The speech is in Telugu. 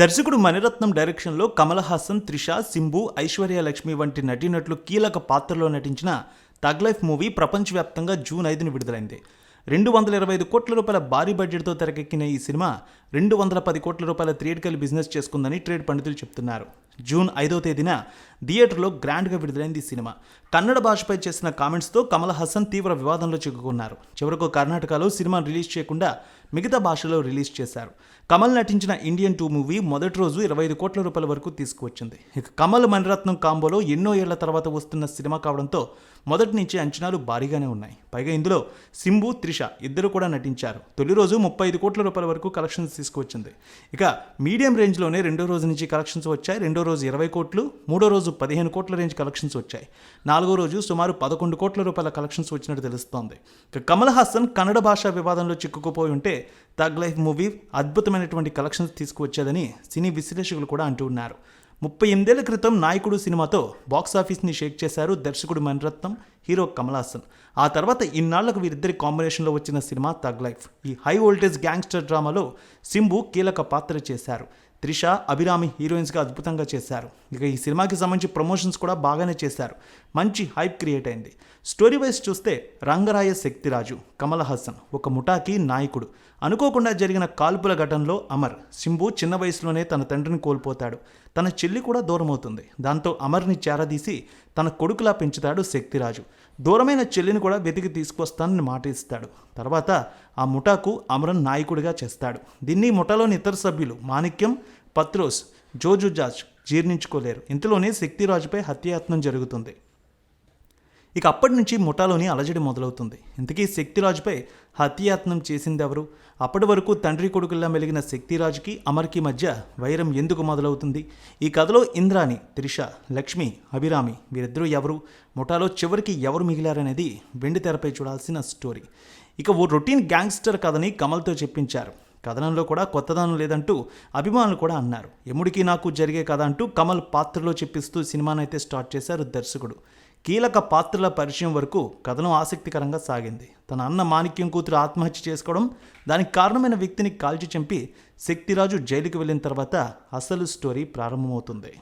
దర్శకుడు మణిరత్నం డైరెక్షన్లో కమల్ హాసన్ త్రిష సింబు ఐశ్వర్య లక్ష్మి వంటి నటీనటులు కీలక పాత్రలో నటించిన తగ్ లైఫ్ మూవీ ప్రపంచవ్యాప్తంగా జూన్ ఐదున విడుదలైంది. రెండు వందల ఇరవై ఐదు కోట్ల రూపాయల భారీ బడ్జెట్తో తెరకెక్కిన ఈ సినిమా రెండు వందల పది కోట్ల రూపాయల థియేటికల్ బిజినెస్ చేసుకుందని ట్రేడ్ పండితులు చెప్తున్నారు. జూన్ ఐదో తేదీన థియేటర్లో గ్రాండ్గా విడుదలైంది ఈ సినిమా. కన్నడ భాషపై చేసిన కామెంట్స్తో కమల్ హాసన్ తీవ్ర వివాదంలో చిక్కుకున్నారు. చివరకు కర్ణాటకలో సినిమా రిలీజ్ చేయకుండా మిగతా భాషలో రిలీజ్ చేశారు. కమల్ నటించిన ఇండియన్ టూ మూవీ మొదటి రోజు ఇరవై ఐదు కోట్ల రూపాయల వరకు తీసుకువచ్చింది. ఇక కమల్ మణిరత్నం కాంబోలో ఎన్నో ఏళ్ళ తర్వాత వస్తున్న సినిమా కావడంతో మొదటి నుంచి అంచనాలు భారీగానే ఉన్నాయి. పైగా ఇందులో సింబు త్రిష ఇద్దరు కూడా నటించారు. తొలి రోజు ముప్పై ఐదు కోట్ల రూపాయల వరకు కలెక్షన్స్ తీసుకువచ్చింది. ఇక మీడియం రేంజ్లోనే రెండో రోజు నుంచి కలెక్షన్స్ వచ్చాయి. రెండో రోజు ఇరవై కోట్లు మూడో రోజు పదిహేను కోట్ల రేంజ్ కలెక్షన్స్ వచ్చాయి. నాలుగో రోజు సుమారు పదకొండు కోట్ల రూపాయల కలెక్షన్స్ వచ్చినట్టు తెలుస్తోంది. ఇక కమల్ హాసన్ కన్నడ భాషా వివాదంలో చిక్కుకుపోయి ఉంటే తగ్ లైఫ్ మూవీ అద్భుతమైనటువంటి కలెక్షన్స్ తీసుకువచ్చేదని సినీ విశ్లేషకులు కూడా అంటూ ఉన్నారు. ముప్పై ఎనిమిదేళ్ళ క్రితం నాయకుడు సినిమాతో బాక్సాఫీస్ని షేక్ చేశారు దర్శకుడు మణిరత్నం హీరో కమల్ హాసన్. ఆ తర్వాత ఇన్నాళ్ళకు వీరిద్దరి కాంబినేషన్లో వచ్చిన సినిమా తగ్ లైఫ్. ఈ హై వోల్టేజ్ గ్యాంగ్స్టర్ డ్రామాలో సింబు కీలక పాత్ర చేశారు. త్రిష అభిరామి హీరోయిన్స్గా అద్భుతంగా చేశారు. ఇక ఈ సినిమాకి సంబంధించి ప్రమోషన్స్ కూడా బాగానే చేశారు. మంచి హైప్ క్రియేట్ అయింది. స్టోరీ వైజ్ చూస్తే రంగరాయ శక్తిరాజు కమల్ హాసన్ ఒక ముఠాకి నాయకుడు. అనుకోకుండా జరిగిన కాల్పుల ఘటనలో అమర్ సింబు చిన్న వయసులోనే తన తండ్రిని కోల్పోతాడు. తన చెల్లి కూడా దూరమవుతుంది. దాంతో అమర్ని చేరదీసి తన కొడుకులా పెంచుతాడు శక్తిరాజు. దూరమైన చెల్లిని కూడా వెతికి తీసుకొస్తానని మాట ఇస్తాడు. తర్వాత ఆ ముఠాకు అమరన్ నాయకుడిగా చేస్తాడు. దీన్ని ముఠాలోని ఇతర సభ్యులు మాణిక్యం పత్రోస్ జోజుజాజ్ జీర్ణించుకోలేరు. ఇంతలోనే శక్తిరాజుపై హత్యాయత్నం జరుగుతుంది. ఇక అప్పటి నుంచి ముఠాలోని అలజడి మొదలవుతుంది. ఇంతకీ శక్తిరాజుపై హత్యాయత్నం చేసింది ఎవరు అప్పటి వరకు తండ్రి కొడుకుల్లా మెలిగిన శక్తిరాజుకి అమర్కి మధ్య వైరం ఎందుకు మొదలవుతుంది? ఈ కథలో ఇంద్రాణి త్రిష లక్ష్మి అభిరామి వీరిద్దరూ ఎవరు? ముఠాలో చివరికి ఎవరు మిగిలారనేది వెండి తెరపై చూడాల్సిన స్టోరీ. ఇక ఓ రొటీన్ గ్యాంగ్స్టర్ కథని కమల్తో చెప్పించారు. కథనంలో కూడా కొత్తదనం లేదంటూ అభిమానులు కూడా అన్నారు. ఎముడికి నాకు జరిగే కథ అంటూ కమల్ పాత్రలో చెప్పిస్తూ సినిమానైతే స్టార్ట్ చేశారు దర్శకుడు. కీలక పాత్రల పరిచయం వరకు కథనం ఆసక్తికరంగా సాగింది. తన అన్న మాణిక్యం కూతురు ఆత్మహత్య చేసుకోవడం దానికి కారణమైన వ్యక్తిని కాల్చి చంపి శక్తిరాజు జైలుకి వెళ్ళిన తర్వాత అసలు స్టోరీ ప్రారంభమవుతుంది.